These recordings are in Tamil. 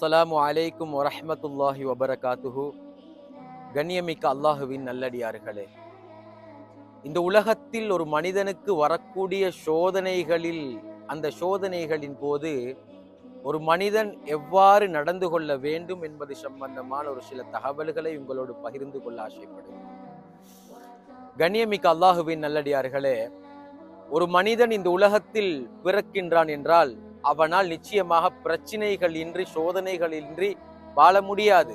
அஸ்ஸலாமு அலைக்கும் வரஹ்மத்துல்லாஹி வபரகாத்துஹு. கண்ணியமிக்க அல்லாஹுவின் நல்லடியார்களே இந்த உலகத்தில் ஒரு மனிதனுக்கு வரக்கூடிய சோதனைகளில் அந்த சோதனைகளின் போது ஒரு மனிதன் எவ்வாறு நடந்து கொள்ள வேண்டும் என்பது சம்பந்தமான ஒரு சில தகவல்களை உங்களோடு பகிர்ந்து கொள்ள ஆசைப்படுகிறேன். கண்ணியமிக்க அல்லாஹுவின் நல்லடியார்களே ஒரு மனிதன் இந்த உலகத்தில் பிறக்கின்றான் என்றால் அவனால் நிச்சயமாக பிரச்சனைகள் இன்றி சோதனைகள் இன்றி வாழ முடியாது.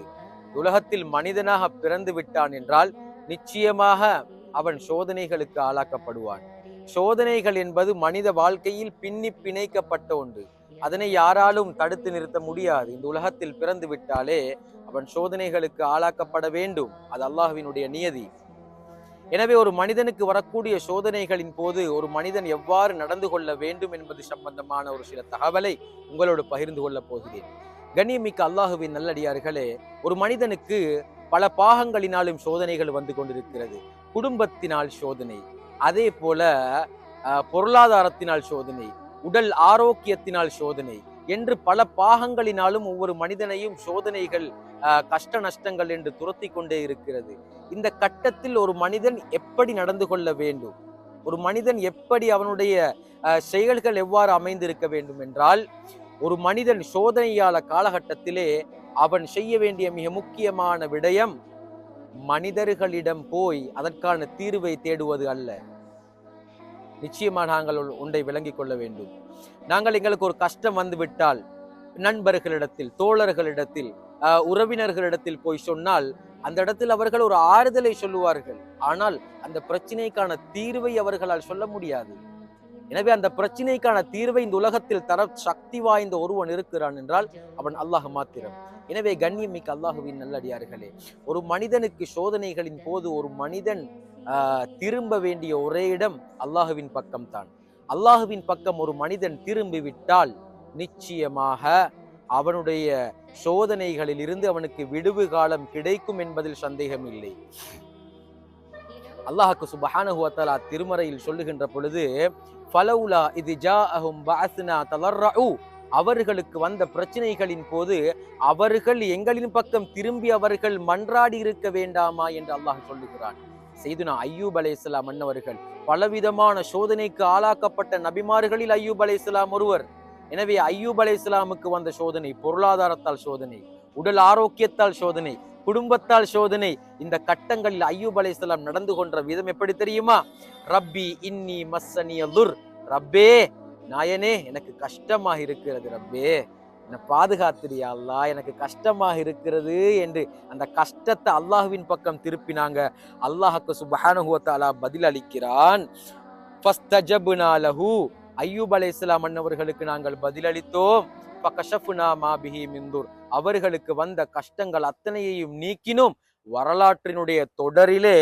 உலகத்தில் மனிதனாக பிறந்து விட்டான் என்றால் நிச்சயமாக அவன் சோதனைகளுக்கு ஆளாக்கப்படுவான். சோதனைகள் என்பது மனித வாழ்க்கையில் பின்னி பிணைக்கப்பட்ட ஒன்று. அதனை யாராலும் தடுத்து நிறுத்த முடியாது. இந்த உலகத்தில் பிறந்து விட்டாலே அவன் சோதனைகளுக்கு ஆளாக்கப்பட வேண்டும். அது அல்லாஹுவினுடைய நியதி. எனவே ஒரு மனிதனுக்கு வரக்கூடிய சோதனைகளின் போது ஒரு மனிதன் எவ்வாறு நடந்து கொள்ள வேண்டும் என்பது சம்பந்தமான ஒரு சில தகவலை உங்களோடு பகிர்ந்து கொள்ளப் போகிறேன். கண்ணியமிக்க அல்லாஹுவின் நல்லடியார்களே ஒரு மனிதனுக்கு பல பாகங்களினாலும் சோதனைகள் வந்து கொண்டிருக்கிறது. குடும்பத்தினால் சோதனை அதே போல பொருளாதாரத்தினால் சோதனை உடல் ஆரோக்கியத்தினால் சோதனை என்று பல பாகங்களினாலும் ஒவ்வொரு மனிதனையும் சோதனைகள் கஷ்ட நஷ்டங்கள் என்று துரத்தி கொண்டே இருக்கிறது. இந்த கட்டத்தில் ஒரு மனிதன் எப்படி நடந்து கொள்ள வேண்டும்? ஒரு மனிதன் எப்படி அவனுடைய செயல்கள் எவ்வாறு அமைந்திருக்க வேண்டும் என்றால் ஒரு மனிதன் சோதனையாள காலகட்டத்திலே அவன் செய்ய வேண்டிய மிக முக்கியமான விடயம் மனிதர்களிடம் போய் அதற்கான தீர்வை தேடுவது அல்ல. நிச்சயமா நாங்கள் ஒ- ஒன்றை விளங்கிக் கொள்ள வேண்டும். நாங்கள் எங்களுக்கு ஒரு கஷ்டம் வந்து விட்டால் நண்பர்களிடத்தில் தோழர்களிடத்தில் உறவினர்களிடத்தில் போய் சொன்னால் அந்த இடத்தில் அவர்கள் ஒரு ஆறுதலை சொல்லுவார்கள். ஆனால் அந்த பிரச்சனைக்கான தீர்வை அவர்களால் சொல்ல முடியாது. எனவே அந்த பிரச்சனைக்கான தீர்வை இந்த உலகத்தில் தர சக்தி வாய்ந்த ஒருவன் இருக்கிறான் என்றால் அவன் அல்லாஹ் மாத்திரம். எனவே கண்ணியமிக்க அல்லாஹுவின் நல்லடியார்களே ஒரு மனிதனுக்கு சோதனைகளின் போது ஒரு மனிதன் திரும்ப வேண்டிய ஒரே இடம் அல்லாஹுவின் பக்கம்தான் அல்லாஹுவின் பக்கம் ஒரு மனிதன் திரும்பி விட்டால் நிச்சயமாக அவனுடைய சோதனைகளில் இருந்து அவனுக்கு விடுவு காலம் கிடைக்கும் என்பதில் சந்தேகம் இல்லை. அல்லாஹுக்கு சுபஹானுவத்தலா திருமறையில் சொல்லுகின்ற பொழுது ஃபலவுலா இது ஜாஅஹும் பஅஸ்னா அவர்களுக்கு வந்த பிரச்சனைகளின் போது அவர்கள் எங்களின் பக்கம் திரும்பி அவர்கள் மன்றாடி இருக்க வேண்டாமா என்று அல்லாஹ் சொல்லுகிறான். செய்துனா ஐயூப் அலைஹிஸ்ஸலாம் மன்னவர்கள் பலவிதமான சோதனைக்கு ஆளாக்கப்பட்ட நபிமார்களில் ஐயூப் அலைஹிஸ்ஸலாம் ஒருவர். எனவே ஐயூப் அலைஹிஸ்ஸலாமுக்கு வந்த சோதனை பொருளாதாரத்தால் சோதனை உடல் ஆரோக்கியத்தால் சோதனை குடும்பத்தால் சோதனை இந்த கட்டங்களில் ஐயூப் அலைஹிஸ்ஸலாம் நடந்து கொண்ட விதம் எப்படி தெரியுமா? ரப்பி இன்னி மஸ்ஸனிய ரப்பே நாயனே எனக்கு கஷ்டமாக இருக்கிறது ரப்பே. என்னை பாதுகாத்துறியா அல்லாஹ் எனக்கு கஷ்டமாக இருக்கிறது என்று அந்த கஷ்டத்தை அல்லாஹுவின் பக்கம் திருப்பினாங்க. அல்லாஹுக்கு சுப்ஹானஹு பதில் அளிக்கிறான். ஃபஸ்தஜப்னா லஹு. ஐயூப் அலைஹிஸ்ஸலாம் அன்னவர்களுக்கு நாங்கள் பதிலளித்தோம் ஃபகஷஃப்னா அவர்களுக்கு வந்த கஷ்டங்கள் அத்தனையையும் நீக்கினோம். வரலாற்றினுடைய தொடரிலே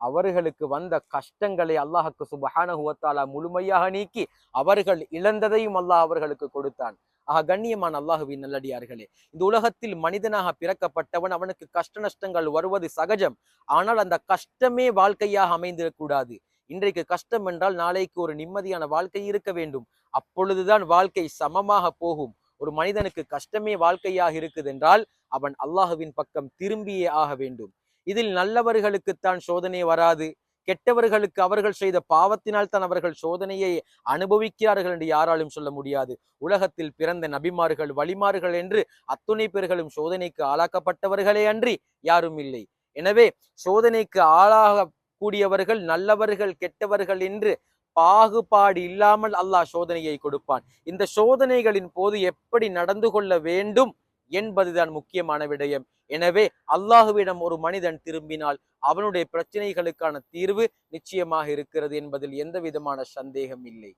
அவர்களுக்கு வந்த கஷ்டங்களை அல்லாஹுக்கு சுபஹானஹு வ முழுமையாக நீக்கி அவர்கள் இழந்ததையும் அல்லாஹ் அவர்களுக்கு கொடுத்தான். ஆக கண்ணியமான அல்லாஹுவின் நல்லடியார்களே இந்த உலகத்தில் மனிதனாக பிறக்கப்பட்டவன் அவனுக்கு கஷ்ட நஷ்டங்கள் வருவது சகஜம். ஆனால் அந்த கஷ்டமே வாழ்க்கையாக அமைந்திடக்கூடாது இன்றைக்கு கஷ்டம் என்றால் நாளைக்கு ஒரு நிம்மதியான வாழ்க்கை இருக்க வேண்டும். அப்பொழுதுதான் வாழ்க்கை சமமாக போகும். ஒரு மனிதனுக்கு கஷ்டமே வாழ்க்கையாக இருக்குது என்றால் அவன் அல்லாஹுவின் பக்கம் திரும்பியே ஆக வேண்டும். இதில் நல்லவர்களுக்குத்தான் சோதனை வராது. கெட்டவர்களுக்கு அவர்கள் செய்த பாவத்தினால் தான் அவர்கள் சோதனையை அனுபவிக்கிறார்கள் என்று யாராலும் சொல்ல முடியாது. உலகத்தில் பிறந்த நபிமார்கள் வழிமார்கள் என்று அத்துணை பேர்களும் சோதனைக்கு ஆளாக்கப்பட்டவர்களே அன்றி யாரும் இல்லை. எனவே சோதனைக்கு ஆளாக கூடியவர்கள் நல்லவர்கள் கெட்டவர்கள் என்று பாகுபாடு இல்லாமல் அல்லாஹ் சோதனையை கொடுப்பான். இந்த சோதனைகளின் போது எப்படி நடந்து கொள்ள வேண்டும் என்பதுதான் முக்கியமான விடயம். எனவே அல்லாஹுவிடம் ஒரு மனிதன் திரும்பினால் அவனுடைய பிரச்சனைகளுக்கான தீர்வு நிச்சயமாக இருக்கிறது என்பதில் எந்த விதமான சந்தேகம் இல்லை